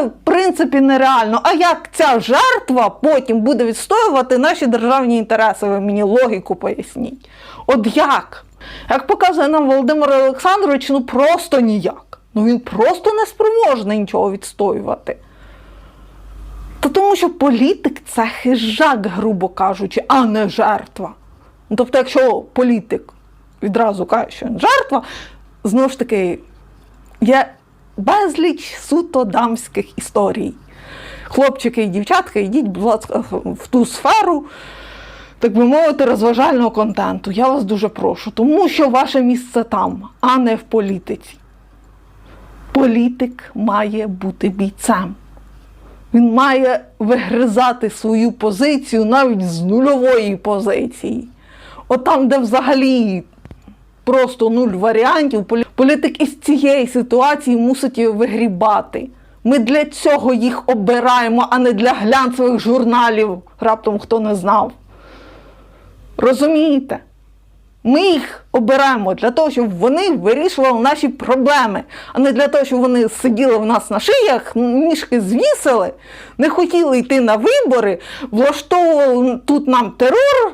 в принципі нереально. А як ця жертва потім буде відстоювати наші державні інтереси? Ви мені логіку поясніть. От як? Як показує нам Володимир Олександрович, ну просто ніяк. Ну він просто не спроможний нічого відстоювати. Та тому що політик це хижак, грубо кажучи, а не жертва. Ну, тобто, якщо політик відразу каже, що він жертва, знову ж таки, є безліч суто дамських історій. Хлопчики і дівчатка, йдіть, будь ласка, в ту сферу, так би мовити, розважального контенту. Я вас дуже прошу, тому що ваше місце там, а не в політиці. Політик має бути бійцем. Він має вигризати свою позицію навіть з нульової позиції. От там, де взагалі просто нуль варіантів, політик із цієї ситуації мусить її вигрібати. Ми для цього їх обираємо, а не для глянцевих журналів, раптом хто не знав. Розумієте? Ми їх обираємо для того, щоб вони вирішували наші проблеми, а не для того, щоб вони сиділи в нас на шиях, ніжки звісили, не хотіли йти на вибори, влаштовували тут нам терор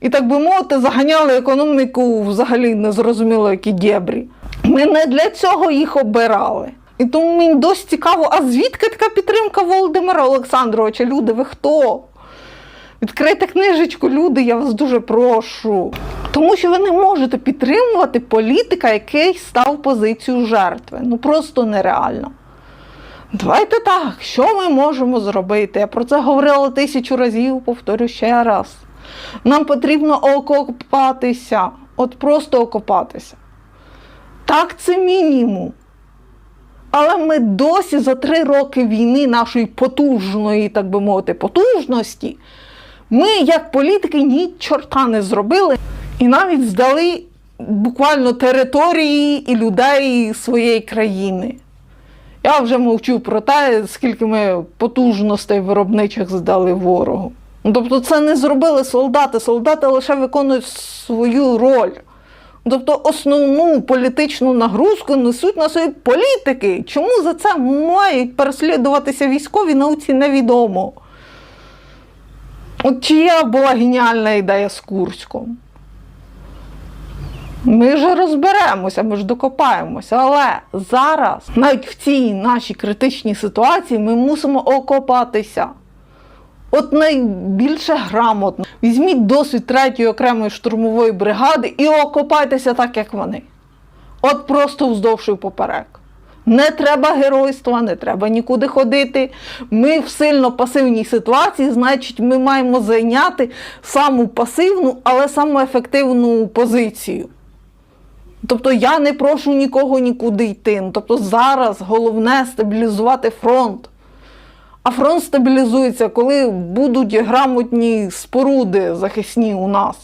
і, так би мовити, заганяли економіку взагалі незрозуміло які дєбрі. Ми не для цього їх обирали. І тому мені досі цікаво, а звідки така підтримка Володимира Олександровича? Люди, ви хто? Відкрийте книжечку, люди, я вас дуже прошу. Тому що ви не можете підтримувати політика, який став позицію жертви. Ну просто нереально. Давайте так, що ми можемо зробити? Я про це говорила тисячу разів, повторю ще раз. Нам потрібно окопатися, от просто окопатися. Так, це мінімум. Але ми досі за три роки війни нашої потужної, так би мовити, потужності, ми, як політики, ні чорта не зробили і навіть здали буквально території і людей своєї країни. Я вже мовчу про те, скільки ми потужностей виробничих здали ворогу. Тобто це не зробили солдати. Солдати лише виконують свою роль. Тобто основну політичну нагрузку несуть на свої політики. Чому за це мають переслідуватися військові науці невідомо. От чия була геніальна ідея з Курськом? Ми ж розберемося, ми ж докопаємося. Але зараз, навіть в цій нашій критичній ситуації, ми мусимо окопатися. От найбільше грамотно. Візьміть досвід третьої окремої штурмової бригади і окопайтеся так, як вони. От просто вздовж і поперек. Не треба геройства, не треба нікуди ходити. Ми в сильно пасивній ситуації, значить, ми маємо зайняти саму пасивну, але саму ефективну позицію. Тобто я не прошу нікого нікуди йти. Ну, Тобто зараз головне стабілізувати фронт. А фронт стабілізується, коли будуть грамотні споруди захисні у нас.